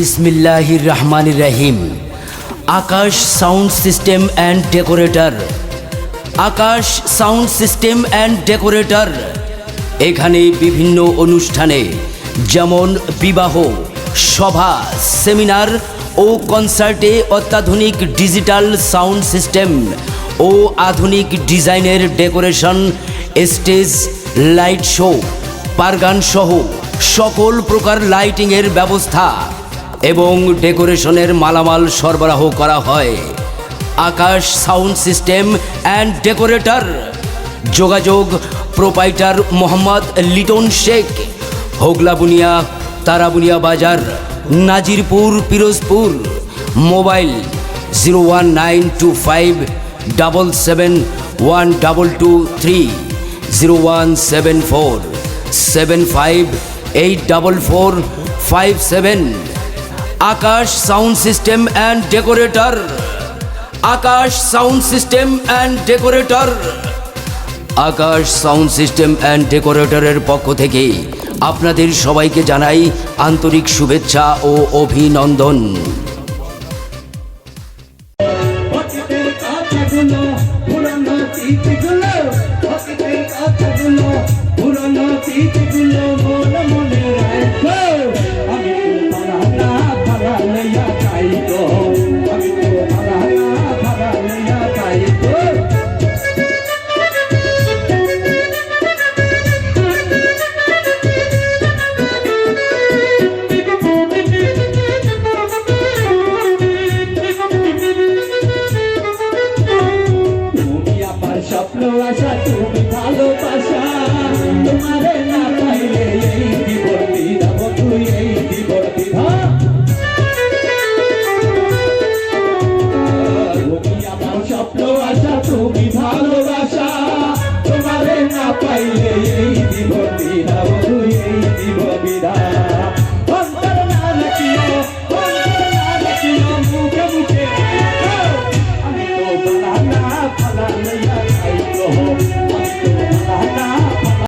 বিসমিল্লাহির রহমানির রহিম Akash sound system and decorator. Akash sound system and decorator. এখানে বিভিন্ন অনুষ্ঠানে যেমন বিবাহ, সভা, সেমিনার ও কনসার্টে অত্যাধুনিক ডিজিটাল সাউন্ড সিস্টেম ও আধুনিক ডিজাইনের ডেকোরেশন, স্টেজ, লাইট শো, পারগান সহ সকল প্রকার লাইটিংয়ের ব্যবস্থা। এবং ডেকোরেশনের মালামাল সরবরাহ করা হয়। Akash sound system and decorator. যোগাযোগ প্রোপাইটার মোহাম্মদ লিটন শেখ। হোগলাবুনিয়া তারাবুনিয়া বাজার, Nazirpur, Pirojpur. Mobile zero one nine two five double seven one double two three. Zero one seven four seven five eight double four five seven. Akash sound system and decorator. Akash sound system and decorator. Akash sound system and ডেকোরেটরের পক্ষ থেকে আপনাদের সবাইকে জানাই আন্তরিক শুভেচ্ছা ও অভিনন্দন।